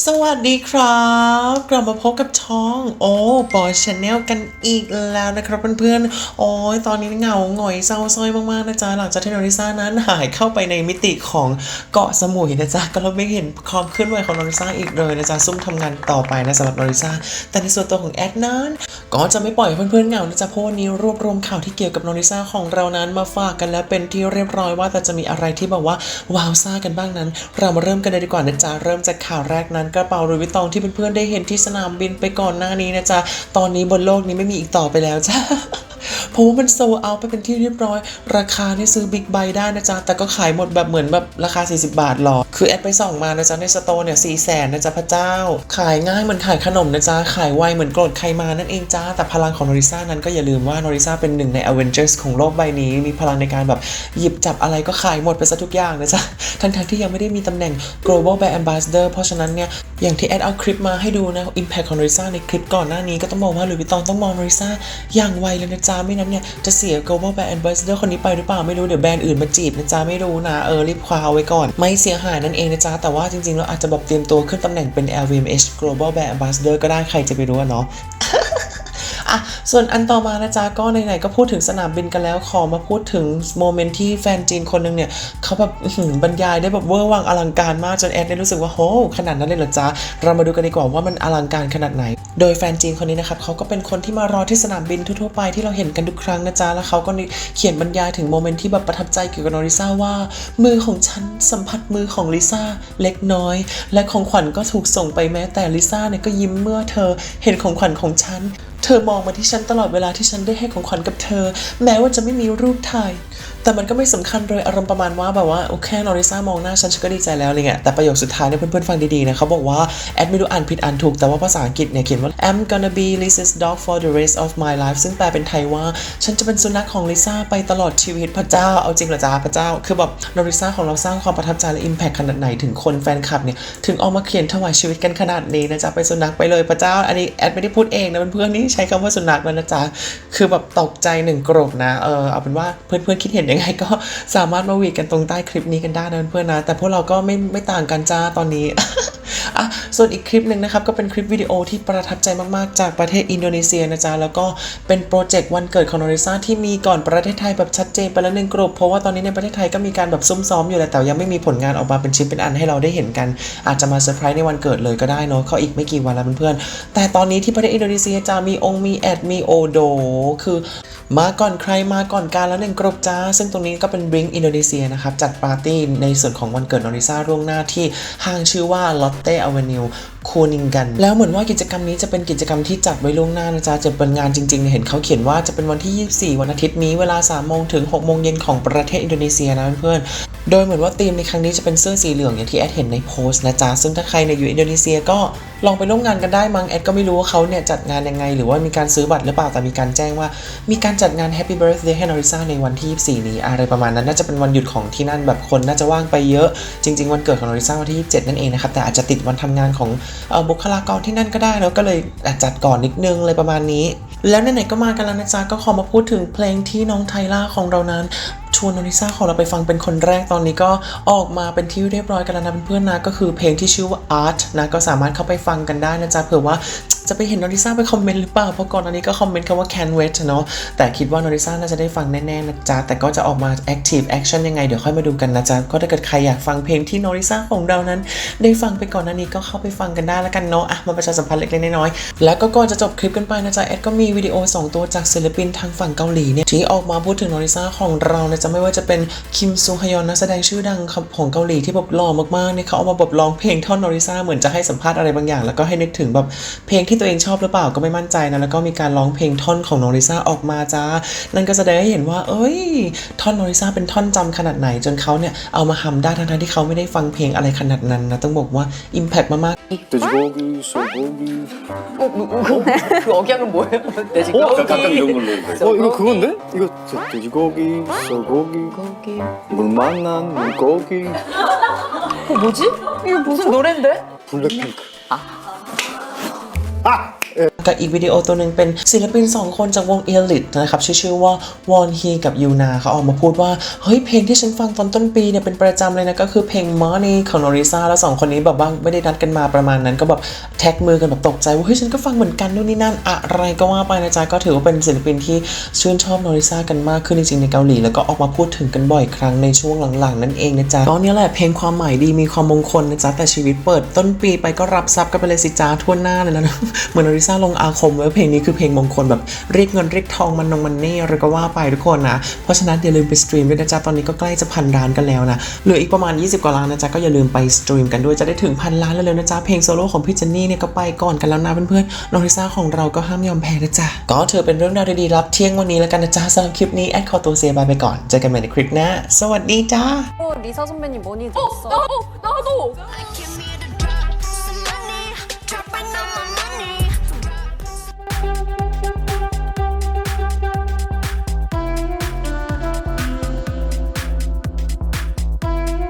สวัสดีครับกลับมาพบกับช่องโอ้บอยชาแนลกันอีกแล้วนะครับเพื่อนๆ โอ้ยตอนนี้เหงาหงอยเศร้าซอยมากๆนะจ๊ะ หลังจากที่โนริซ่านั้นหายเข้าไปในมิติของเกาะสมุยนะจ๊ะ ก็เราไม่เห็นความเคลื่อนไหวของโนริซ่าอีกเลยนะจ๊ะ ซุ่มทำงานต่อไปนะสำหรับโนริซ่า แต่ในส่วนตัวของแอดนั้น ก็จะไม่ปล่อยเพื่อนๆเหงานะจ๊ะ เพราะวันนี้รวบรวมข่าวที่เกี่ยวกับโนริซ่าของเรานั้นมาฝากกันแล้วเป็นที่เรียบร้อยว่าแต่จะมีอะไรที่แบบว่าว้าวซ่ากันบ้างนั้น เรามาเริ่มกันเลยดีกว่านะจ๊ะ เริ่มจากข่าวแรกนั้นกระเป๋าหรือวิตตองที่เพื่อนๆได้เห็นที่สนามบินไปก่อนหน้านี้นะจ๊ะ ตอนนี้บนโลกนี้ไม่มีอีกต่อไปแล้วจ้า เพราะว่ามันโซเอาไปเป็นที่เรียบร้อย ราคาที่ซื้อบิ๊กไบได้นะจ๊ะ แต่ก็ขายหมดแบบเหมือนแบบราคา 40 บาทหรอ คือแอดไปส่องมานะจ๊ะในสโตร์เนี่ย4แสนนะจ๊ะพระเจ้า ขายง่ายเหมือนขายขนมนะจ๊ะ ขายไวเหมือนโกรธใครมานั่นเองจ้า แต่พลังของโนริซ่านั้นก็อย่าลืมว่าโนริซ่าเป็นหนึ่งในอเวนเจอร์สของโลกใบนี้ มีพลังในการแบบหยิบจับอะไรก็ขายหมดไปซะทุกอย่างนะจ๊ะ ทั้งๆที่ยังไม่ได้มีตำแหน่ง global brand ambassador เพราะฉะนั้นเนี่ยอย่างที่แอดเอาคลิปมาให้ดูนะ impact ของโนริซ่าในคลิปก่อนหน้านี้ก็ต้องบอกว่าหลุยวิตตองต้องมองโนริซ่าอย่างไวเลยนะจ๊ะไม่นนเนี่ยจะเสีย global brand ambassador คนนี้ไปหรือเปล่าไม่รู้เดี๋ยวแบรนด์อื่นมาจีบนะจ๊ะไม่รู้นะเออรีบคว้าไว้ก่อน ไม่เสียหายนั่นเองนะจ๊ะแต่ว่าจริงๆแล้วอาจจะแบบเตรียมตัวขึ้นตำแหน่งเป็น LVMH global brand ambassador ก็ได้ใครจะไปรู้เนาะ อะส่วนอันต่อมานะจ๊ะก็ไหนๆก็พูดถึงสนามบินกันแล้วขอมาพูดถึงโมเมนต์ที่แฟนจีนคนหนึงเนี่ยเขาแบบบรรยายได้แบบเวอร์วังอลังการมากจนแอดได้รู้สึกว่าโหขนาดนั้นเลยเหรอจ๊ะเรามาดูกันดีกว่าว่ามันอลังการขนาดไหน โดยแฟนจีนคนนี้นะครับเขาก็เป็นคนที่มารอที่สนามบินทั่วๆไปที่เราเห็นกันทุกครั้งนะจ๊ะแล้วเขาก็เขียนบรรยายถึงโมเมนต์ที่แบบประทับใจเกี่ยวกับโนริซ่าว่า มือของฉันสัมผัสมือของลิซ่าเล็กน้อย และของขวัญก็ถูกส่งไปแม้แต่ลิซ่าเนี่ยก็ยิ้มเมื่อเธอเห็นของขวัญของฉัน เธอมองมาที่ฉันตลอดเวลาที่ฉันได้ให้ของขวัญกับเธอ แม้ว่าจะไม่มีรูปถ่าย แต่มันก็ไม่สำคัญเลยอารมณ์ประมาณว่าแบบว่าโอเคนอริซ่ามองหน้าฉันฉันก็ดีใจแล้วอะไรเงี้ยแต่ประโยคสุดท้ายเนี่ยเพื่อนๆฟังดีๆนะเขาบอกว่าแอดไม่รู้อ่านผิดอ่านถูกแต่ว่าภาษาอังกฤษเนี่ยเขียนว่า I'm gonna be Lisa's dog for the rest of my life ซึ่งแปลเป็นไทยว่าฉันจะเป็นสุนัขของลิซ่าไปตลอดชีวิตพระเจ้าเอาจริงเหรอจ้าพระเจ้า คือแบบนอริซ่าของเราสร้างความประทับใจและ impact ขนาดไหนถึงคนแฟนคลับเนี่ยถึงออกมาเขียนถวายชีวิตกันขนาดนี้นะจ๊ะเป็นสุนัขไปเลยพระเจ้าอันนี้แอดไม่ได้พูดเองนะเพื่อนๆนี่ใช้คำว่าสุนัขแล้วนะจ๊ะ คือแบบตกใจหนึ่งกรบนะ เออเอาเป็นว่าเพื่อนๆคิดเห็นยังไง ก็สามารถมาวีดกันตรงใต้คลิปนี้กันได้นะเพื่อนๆนะ แต่พวกเราก็ไม่ไม่ต่างกันจ้าตอนนี้อะส่วนอีกคลิปหนึ่งนะครับ ก็เป็นคลิปวิดีโอที่ประทับใจมากๆ จากประเทศอินโดนีเซียนะจ๊ะ แล้วก็เป็นโปรเจกต์วันเกิดของโนริซ่าที่มีก่อนประเทศไทยแบบชัดเจนไปแล้วหนึ่งกลุ่มเพราะว่าตอนนี้ในประเทศไทยก็มีการแบบซุ่มซ้อมอยู่แหละแต่ยังไม่มีผลงานออกมาเป็นชิ้นเป็นอันให้เราได้เห็นกัน อาจจะมาเซอร์ไพรส์ในวันเกิดเลยก็ได้เนาะเขาอีกไม่กี่วันแล้วเพื่อนๆแต่ตอนนี้ที่ประเทศอินโดนีเซียจะมีองค์มีแอดมีโอโด คือมาก่อนใครมาก่อนการแล้วหนึ่งกรุ๊ปจ้า ซึ่งตรงนี้ก็เป็นบริงอินโดนีเซียนะครับจัดปาร์ตี้ในส่วนของวันเกิดนอริซ่าร่วงหน้าที่ห้างชื่อว่า Lotte Avenue คูนิงกัน แล้วเหมือนว่ากิจกรรมนี้จะเป็นกิจกรรมที่จัดไว้ล่วงหน้านะจ๊ะจะเป็นงานจริงๆ เห็นเขาเขียนว่าจะเป็นวันที่ 24 วันอาทิตย์นี้เวลา3โมงถึง6โมงเย็นของประเทศอินโดนีเซียนะเพื่อน โดยเหมือนว่าธีมในครั้งนี้จะเป็นเสื้อสีเหลืองอย่างที่แอดเห็นในโพสต์นะจ๊ะ ซึ่งถ้าใครเนี่ยอยู่อินโดนีเซียก็ลองไปร่วมงานกันได้มั้งแอดก็ไม่รู้ว่าเขาเนี่ยจัดงานยังไง หรือว่ามีการซื้อบัตรหรือเปล่า แต่มีการแจ้งว่า มีการจัดงาน Happy Birthday ให้นอริซ่าในวันที่ 24 นี้อะไรประมาณนั้น น่าจะเป็นวันหยุดของที่นั่นแบบคนน่าจะว่างไปเยอะ จริง ๆ วันเกิดของนอริซ่าวันที่ 27 นั่นเองนะครับแต่อาจจะติดวันทำงานของอบุคลากรที่นั่นก็ได้แล้วก็เลยอาจจัดก่อนนิดนึงเลยประมาณนี้ แล้วไหนๆก็มากันแล้วนะจ๊ะก็ขอมาพูดถึงเพลงที่น้องไทล่าของเรานั้น วนนอริซ่าของเราไปฟังเป็นคนแรกตอนนี้ก็ออกมาเป็นที่เรียบร้อยกันแล้วนะเพื่อนๆนะก็คือเพลงที่ชื่อว่า Art นะก็สามารถเข้าไปฟังกันได้นะจ๊ะเผื่อว่า จะไปเห็นนอริซ่าไปคอมเมนต์หรือเปล่า เพราะก่อนอันนี้ก็คอมเมนต์คำว่า can wait เนาะ แต่คิดว่านอริซ่าน่าจะได้ฟังแน่ๆนะจ๊ะ แต่ก็จะออกมา active action ยังไง เดี๋ยวค่อยมาดูกันนะจ๊ะ ก็ถ้าเกิดใครอยากฟังเพลงที่นอริซ่าของเรานั้น ได้ฟังไปก่อนหน้านี้ก็เข้าไปฟังกันได้แล้วกันเนาะ อะ มาประชาสัมพันธ์เล็กๆน้อยๆ แล้วก็ก่อนจะจบคลิปกันไปนะจ๊ะแอดก็มีวิดีโอสองตัวจากศิลปินทางฝั่งเกาหลีเนี่ยที่ออกมาพูดถึงนอริซ่าของเรานะจ๊ะไม่ว่าจะเป็นคิมซูฮยอนนักแสดงชื่อดังของเกาหลีที่แบบหล่อมากๆเนี่ยเขาเอามาแบบร้องเพลงท่อนนอริซ่าเหมือนจะให้สัมภาษณ์อะไรบางอย่าง แล้วก็ให้นึกถึงแบบเพลงที่ตัวเองชอบหรือเปล่าก็ไม่มั่นใจนะแล้วก็มีการร้องเพลงท่อนของนอริซ่าออกมาจ้านั่นก็แสดงให้เห็นว่า เอ้ย ท่อนนอริซ่าเป็นท่อนจำขนาดไหน จนเขาเนี่ยเอามาทำได้ทั้งๆที่เขาไม่ได้ฟังเพลงอะไรขนาดนั้นนะต้องบอกว่า impact มากๆ 돼지고기, 소고기. 어, 뭐, 그, 그 억양은 뭐예요? 돼지고기. 어, 가끔 이런 걸로. 어, 이거 그건데? 이거 저 돼지고기, 소고기, 고기. 물 만난 물고기, 어, 뭐지? 이거 무슨 노랜데? 블랙핑크. Ha! กับอีกวิดีโอตัวหนึ่งเป็นศิลปิน 2 คนจากวงเอลิทนะครับชื่อชื่อว่าวอนฮีกับยูนาเขาออกมาพูดว่า เฮ้ยเพลงที่ฉันฟังตอนต้นปีเนี่ยเป็นประจำเลยนะ ก็คือเพลง Money ของโนริซาแล้วสองคนนี้แบบว่าไม่ได้นัดกันมาประมาณนั้น ก็แบบแท็กมือกันแบบตกใจว่าเฮ้ยฉันก็ฟังเหมือนกันนู่นนี่นั่นอะไรก็ว่าไปนะจ๊ะก็ถือว่าเป็นศิลปินที่ชื่นชอบโนริซากันมากขึ้นจริงๆในเกาหลีแล้วก็ออกมาพูดถึงกันบ่อยครั้งในช่วงหลังๆนั่นเองนะจ๊ะตอนนี้แหละเพลงความหมายดีมีความมงคลนะจ๊ะแต่ชีวิตเปิดต้นปีไปก็รับทรัพย์กันไปเลยสิจ้าทั่วหน้าเลยนะเหมือนโนริซาลงอาคมไว้ว่าเพลงนี้คือเพลงมงคลแบบเรียกเงินเรียกทองมันนงมันนี่อะไรก็ว่าไปทุกคนนะ เพราะฉะนั้นอย่าลืมไปสตรีมด้วยนะจ๊ะตอนนี้ก็ใกล้จะพันล้านกันแล้วนะเหลืออีกประมาณ 20 กว่าล้านนะจ๊ะก็อย่าลืมไปสตรีมกันด้วยจะได้ถึงพันล้านเร็วๆนะจ๊ะเพลงโซโล่ของพี่เจนนี่เนี่ยก็ไปก่อนกันแล้วนะเพื่อนๆโนริซาของเราก็ห้ามยอมแพ้นะจ๊ะก็ถือเป็นเรื่องราวดีๆรับเที่ยงวันนี้แล้วกันนะจ๊ะสำหรับคลิปนี้แอดขอตัวเซบายไปก่อนเจอกันใหม่ในคลิปหน้าสวัสดีจ้า 어, 리사 선배님 머니 들었어. 나도 나도 Give me